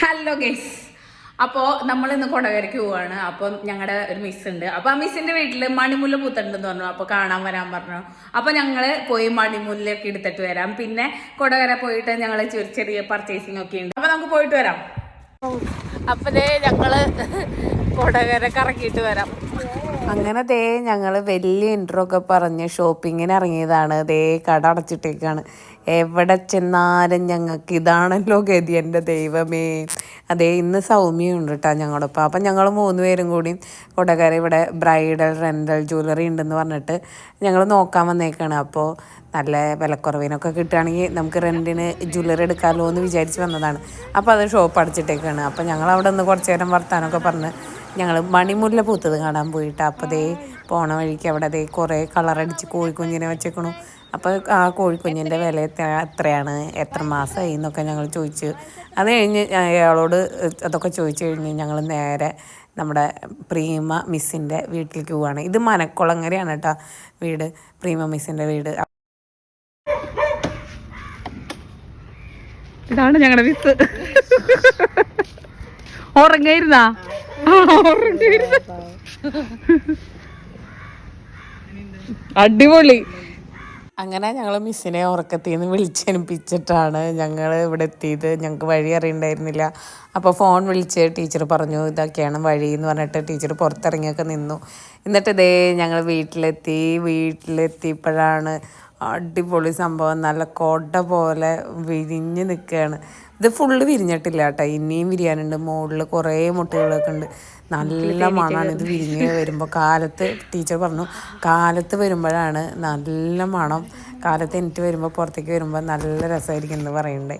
Hello guys അപ്പോൾ നമ്മൾ ഇന്ന് കൊടകരയ്ക്ക് പോവാണ്. അപ്പം ഞങ്ങളുടെ ഒരു മിസ് ഉണ്ട്. അപ്പൊ ആ മിസ്സിന്റെ വീട്ടിൽ മണിമുല്ല പൂത്തണ്ടെന്ന് പറഞ്ഞു. അപ്പോൾ കാണാൻ വരാൻ പറഞ്ഞു. അപ്പൊ ഞങ്ങൾ പോയി മണിമുല്ലൊക്കെ എടുത്തിട്ട് വരാം. പിന്നെ കൊടകര പോയിട്ട് ഞങ്ങൾ ചെറിയ പർച്ചേസിംഗ് ഒക്കെ ഉണ്ട്. അപ്പൊ നമുക്ക് പോയിട്ട് വരാം. അപ്പൊ ദേ ഞങ്ങൾ കൊടകര കറക്കിയിട്ട് വരാം. അങ്ങനെ ദേ ഞങ്ങൾ വലിയ ഇൻട്രോ ഒക്കെ പറഞ്ഞ് ഷോപ്പിങ്ങിന് ഇറങ്ങിയതാണ്. ദേ കട അടച്ചിട്ടേക്കാണ്. എവിടെ ചെന്നാലും ഞങ്ങൾക്ക് ഇതാണല്ലോ ഗതി എന്റെ ദൈവമേ. അതേ ഇന്ന് സൗമ്യയുണ്ട് കേട്ടോ ഞങ്ങളൊപ്പം അപ്പം ഞങ്ങൾ മൂന്ന് പേരും കൂടി കൊടകര ഇവിടെ ബ്രൈഡൽ റെന്റൽ ജ്വല്ലറി ഉണ്ടെന്ന് പറഞ്ഞിട്ട് ഞങ്ങൾ നോക്കാൻ വന്നേക്കാണ്. അപ്പോൾ നല്ല വിലക്കുറവിനൊക്കെ കിട്ടുകയാണെങ്കിൽ നമുക്ക് റെന്റിന് ജ്വല്ലറി എടുക്കാമല്ലോ എന്ന് വിചാരിച്ച് വന്നതാണ്. അപ്പോൾ അത് ഷോപ്പ് അടച്ചിട്ടേക്കാണ്. അപ്പോൾ ഞങ്ങൾ അവിടെ നിന്ന് കുറച്ച് നേരം വർത്താനമൊക്കെ പറഞ്ഞ് ഞങ്ങൾ മണിമുല്ല പൂത്തത് കാണാൻ പോയിട്ട് അപ്പോൾ ദേ പോണ വഴിക്ക് അവിടെ ദേ കുറേ കളറടിച്ച് കോഴിക്കുഞ്ഞിനെ വെച്ചേക്കണു. അപ്പോൾ ആ കോഴിക്കുഞ്ഞിന്റെ വില എത്ര എത്രയാണ് എത്ര മാസമായി എന്നൊക്കെ ഞങ്ങൾ ചോദിച്ച് അത് കഴിഞ്ഞ് അയാളോട് അതൊക്കെ ചോദിച്ചു കഴിഞ്ഞ് ഞങ്ങൾ നേരെ നമ്മുടെ പ്രീമ മിസ്സിന്റെ വീട്ടിലേക്ക് പോവാണ്. ഇത് മനക്കുളങ്ങരയാണ് കേട്ടോ വീട് പ്രീമ മിസ്സിന്റെ വീട്. ഇതാണ് ഞങ്ങളുടെ മിസ് ഉറങ്ങായിരുന്ന? അടിപൊളി. അങ്ങനെ ഞങ്ങൾ മിസ്സിനെ ഉറക്കത്തിൽ നിന്ന് വിളിച്ചനുപ്പിച്ചിട്ടാണ് ഞങ്ങൾ ഇവിടെ എത്തിയത്. ഞങ്ങൾക്ക് വഴി അറിയണ്ടായിരുന്നില്ല. അപ്പോൾ ഫോൺ വിളിച്ച് ടീച്ചർ പറഞ്ഞു ഇതൊക്കെയാണ് വഴി എന്ന് പറഞ്ഞിട്ട് ടീച്ചർ പുറത്തിറങ്ങിയൊക്കെ നിന്നു. എന്നിട്ട് ഇതേ ഞങ്ങൾ വീട്ടിലെത്തി. വീട്ടിലെത്തിയപ്പോഴാണ് അടിപൊളി സംഭവം. നല്ല കൊട പോലെ വിരിഞ്ഞ് നിൽക്കുകയാണ് ഇത് ഫുള്ള് വിരിഞ്ഞിട്ടില്ല കേട്ടോ. ഇനിയും വിരിയാനുണ്ട്. മുകളിൽ കുറേ മുട്ടുകളൊക്കെ ഉണ്ട്. നല്ല മണമാണ് ഇത് വിരിഞ്ഞ് വരുമ്പോൾ കാലത്ത് ടീച്ചർ പറഞ്ഞു കാലത്ത് വരുമ്പോഴാണ് നല്ല മണം. കാലത്ത് എനിക്ക് വരുമ്പോൾ പുറത്തേക്ക് വരുമ്പോൾ നല്ല രസമായിരിക്കും എന്ന് പറയണ്ടേ.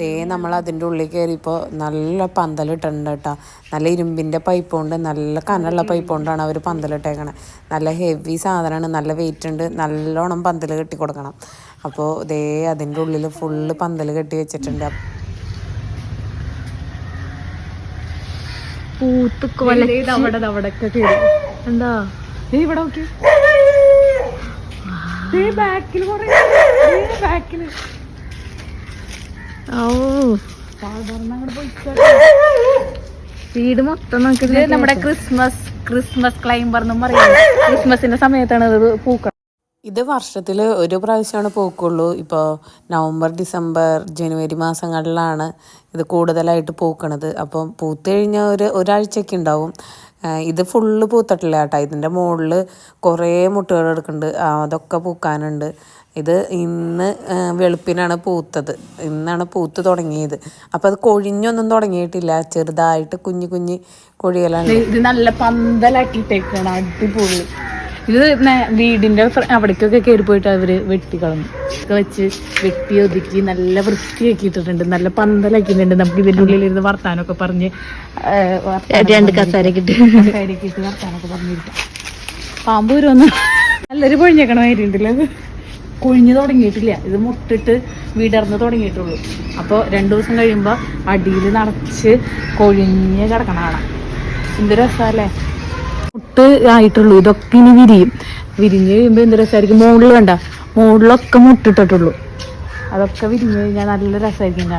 ദേ നമ്മൾ അതിന്റെ ഉള്ളിൽ കയറിയപ്പോൾ നല്ല പന്തലിട്ടുണ്ട് കേട്ടോ. നല്ല ഇരുമ്പിന്റെ പൈപ്പ് കൊണ്ട് നല്ല കനുള്ള പൈപ്പ് കൊണ്ടാണ് അവർ പന്തലിട്ടേക്കണേ. നല്ല ഹെവി സാധനമാണ് നല്ല വെയിറ്റ് ഉണ്ട് നല്ലോണം പന്തൽ കെട്ടി കൊടുക്കണം. അപ്പോൾ ദേ അതിന്റെ ഉള്ളിൽ ഫുള്ള് പന്തൽ കെട്ടി വെച്ചിട്ടുണ്ട്. പൂത്ത് അവിടെ അവിടെ എന്താ? ഇവിടെ നോക്കി ബാക്കിൽ ബാക്കിൽ ഓ വീട് മൊത്തം നോക്കി നമ്മുടെ ക്രിസ്മസ് ക്രിസ്മസ് ക്ലൈംബർ എന്നും പറയുന്നത് ക്രിസ്മസിന്റെ സമയത്താണ് ഇത് പൂക്കൾ. ഇത് വർഷത്തിൽ ഒരു പ്രാവശ്യമാണ് പൂക്കുള്ളൂ. ഇപ്പോൾ നവംബർ ഡിസംബർ ജനുവരി മാസങ്ങളിലാണ് ഇത് കൂടുതലായിട്ട് പൂക്കണത്. അപ്പം പൂത്ത് കഴിഞ്ഞാൽ ഒരു ഒരാഴ്ചയൊക്കെ ഉണ്ടാവും. ഇത് ഫുള്ള് പൂത്തിട്ടില്ല കേട്ടോ. ഇതിന്റെ മുകളിൽ കുറേ മുട്ടുകൾ എടുക്കുന്നുണ്ട്. അതൊക്കെ പൂക്കാനുണ്ട്. ഇത് ഇന്ന് വെളുപ്പിനാണ് പൂത്തത്. ഇന്നാണ് പൂത്ത് തുടങ്ങിയത്. അപ്പം അത് കൊഴിഞ്ഞൊന്നും തുടങ്ങിയിട്ടില്ല. ചെറുതായിട്ട് കുഞ്ഞു കുഞ്ഞു കൊഴിയലാണ്. ഇത് നല്ല പന്തലാക്കിയിട്ടേക്കാണ്. അടിപൊളി. ഇത് വീടിന്റെ അവിടേക്കൊക്കെ കയറി പോയിട്ട് അവർ വെട്ടിക്കളഞ്ഞു ഒക്കെ വെച്ച് വെട്ടി ഒതുക്കി നല്ല വൃത്തിയാക്കിയിട്ടിട്ടുണ്ട്. നല്ല പന്തലാക്കിയിട്ടുണ്ട്. നമുക്ക് ഇതിന്റെ ഉള്ളിൽ ഇരുന്ന് വർത്താനൊക്കെ പറഞ്ഞ് രണ്ട് കസാരക്കിട്ട് കസാരക്കിട്ട് വർത്താനൊക്കെ പറഞ്ഞിരിക്കാം പാമ്പ് വരുമെന്ന് നല്ലൊരു പൊഴിഞ്ഞേക്കണ മാതിരിണ്ടല്ലോ ഇത്. കൊഴിഞ്ഞു തുടങ്ങിയിട്ടില്ല. ഇത് മുട്ടിട്ട് വിടർന്ന് തുടങ്ങിയിട്ടുള്ളൂ. അപ്പോൾ രണ്ടു ദിവസം കഴിയുമ്പോൾ അടിയിൽ നിറച്ച് കൊഴിഞ്ഞ് കിടക്കണ കാണാം. എന്ത് രസമല്ലേ മുട്ട് ആയിട്ടുള്ളൂ. ഇതൊക്കെ ഇനി വിരിയും. വിരിഞ്ഞ് കഴിയുമ്പോൾ എന്ത് രസമായിരിക്കും മുകളിൽ വേണ്ട. മുകളിലൊക്കെ മുട്ടിട്ടിട്ടുള്ളൂ. അതൊക്കെ വിരിഞ്ഞ് കഴിഞ്ഞാൽ നല്ല രസമായിരിക്കും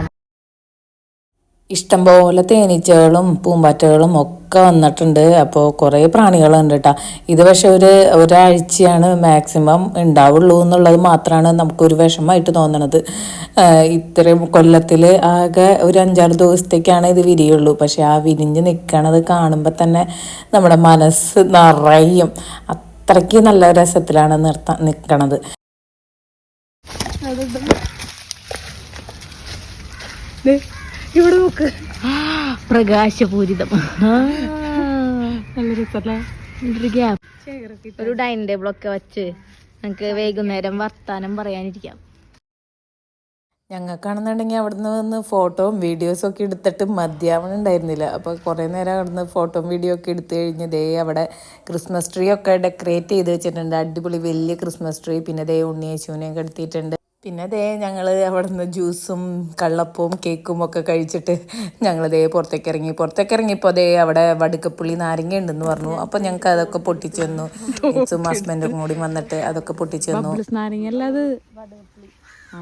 ഇഷ്ടംപോലെ തേനീച്ചകളും പൂമ്പാറ്റകളും ഒക്കെ വന്നിട്ടുണ്ട്. അപ്പോൾ കുറേ പ്രാണികളുണ്ട് കേട്ടോ ഇത് പക്ഷെ ഒരു ഒരാഴ്ചയാണ് മാക്സിമം ഉണ്ടാവുള്ളൂ എന്നുള്ളത് മാത്രമാണ് നമുക്കൊരു വിഷമമായിട്ട് തോന്നണത്. ഇത്രയും കൊല്ലത്തിൽ ആകെ ഒരു അഞ്ചാറ് ദിവസത്തേക്കാണ് ഇത് വിരിയുള്ളൂ. പക്ഷെ ആ വിരിഞ്ഞ് നിൽക്കണത് കാണുമ്പോൾ തന്നെ നമ്മുടെ മനസ്സ് നിറയും. അത്രയ്ക്ക് നല്ല രസത്തിലാണ് നിർത്താൻ നിൽക്കണത് ഇവിടെ നോക്ക്. പ്രകാശപൂരിതം. ഒരു ഡൈനിങ് ടേബിൾ ഒക്കെ വെച്ച് നമുക്ക് വൈകുന്നേരം വർത്താനം പറയാനിരിക്കാം. ഞങ്ങൾക്കാണെന്നുണ്ടെങ്കിൽ അവിടുന്ന് വന്ന് ഫോട്ടോയും വീഡിയോസും ഒക്കെ എടുത്തിട്ട് മതിയാവണം ഉണ്ടായിരുന്നില്ല. അപ്പോൾ കുറേ നേരം അവിടുന്ന് ഫോട്ടോയും വീഡിയോ ഒക്കെ എടുത്തു കഴിഞ്ഞ് ദേ അവിടെ ക്രിസ്മസ് ട്രീ ഒക്കെ ഡെക്കറേറ്റ് ചെയ്ത് വെച്ചിട്ടുണ്ട്. അടിപൊളി വലിയ ക്രിസ്മസ് ട്രീ. പിന്നെ ദേ ഉണ്ണിയേശുവിനെയൊക്കെ എടുത്തിട്ടുണ്ട്. പിന്നെ അതേ ഞങ്ങൾ അവിടുന്ന് ജ്യൂസും കള്ളപ്പവും കേക്കും ഒക്കെ കഴിച്ചിട്ട് ഞങ്ങൾ ദേ പുറത്തേക്ക് ഇറങ്ങി പുറത്തേക്ക് ഇറങ്ങിയപ്പോൾ അതേ അവിടെ വടുക്കപ്പുള്ളി നാരങ്ങ ഉണ്ടെന്ന് പറഞ്ഞു. അപ്പോൾ ഞങ്ങൾക്ക് അതൊക്കെ പൊട്ടിച്ചു തന്നു. ഇച്ചും ഹസ്ബൻഡും കൂടി വന്നിട്ട് അതൊക്കെ പൊട്ടിച്ചു തന്നു. നാരങ്ങ അല്ലാതെ ആ.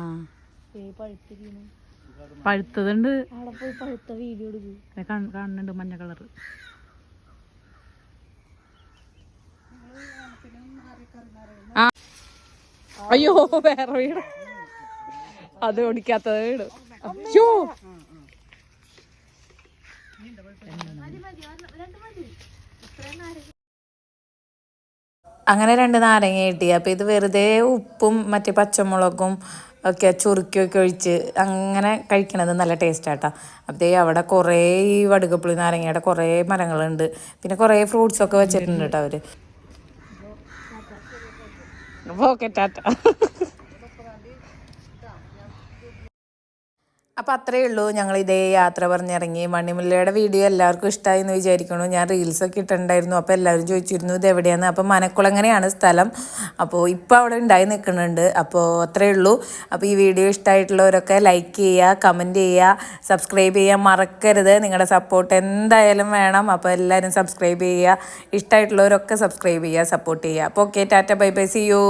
പഴുത്തതുണ്ട്. അവിടെ പോയി പഴുത്ത വീഡിയോ എടുക്കും. ദേ കാണ്- കാണുന്നുണ്ട് മഞ്ഞ കളർ അയ്യോ വേറെ വീട്. അത് ഓടിക്കാത്തത് അയ്യോ അങ്ങനെ രണ്ട് നാരങ്ങ കിട്ടി. അപ്പോൾ ഇത് വെറുതെ ഉപ്പും മറ്റേ പച്ചമുളകും ഒക്കെ ചുറുക്കിയൊക്കെ ഒഴിച്ച് അങ്ങനെ കഴിക്കണത് നല്ല ടേസ്റ്റാട്ടോ അപ്പോൾ അവിടെ കുറേ ഈ വടുകപ്പുളി നാരങ്ങയുടെ കുറേ മരങ്ങളുണ്ട്. പിന്നെ കുറേ ഫ്രൂട്ട്സ് ഒക്കെ വെച്ചിട്ടുണ്ട് കേട്ടോ അവർ ഓക്കെ ടാറ്റ അപ്പോൾ അത്രയേ ഉള്ളൂ. ഞങ്ങൾ ഇതേ യാത്ര പറഞ്ഞിറങ്ങി. മണിമുല്ലയുടെ വീഡിയോ എല്ലാവർക്കും ഇഷ്ടമായി എന്ന് വിചാരിക്കുന്നു ഞാൻ റീൽസൊക്കെ ഇട്ടിട്ടുണ്ടായിരുന്നു. അപ്പോൾ എല്ലാവരും ചോദിച്ചിരുന്നു ഇത് എവിടെയാണ് അപ്പോൾ മനക്കുളങ്ങനെയാണ് സ്ഥലം. അപ്പോൾ ഇപ്പോൾ അവിടെ ഉണ്ടായി നിൽക്കുന്നുണ്ട്. അപ്പോൾ അത്രയേ ഉള്ളൂ. അപ്പോൾ ഈ വീഡിയോ ഇഷ്ടമായിട്ടുള്ളവരൊക്കെ ലൈക്ക് ചെയ്യുക കമന്റ് ചെയ്യുക സബ്സ്ക്രൈബ് ചെയ്യാൻ മറക്കരുത്. നിങ്ങളുടെ സപ്പോർട്ട് എന്തായാലും വേണം. അപ്പോൾ എല്ലാവരും സബ്സ്ക്രൈബ് ചെയ്യുക ഇഷ്ടമായിട്ടുള്ളവരൊക്കെ സബ്സ്ക്രൈബ് ചെയ്യുക സപ്പോർട്ട് ചെയ്യുക അപ്പോൾ okay tata bye bye see you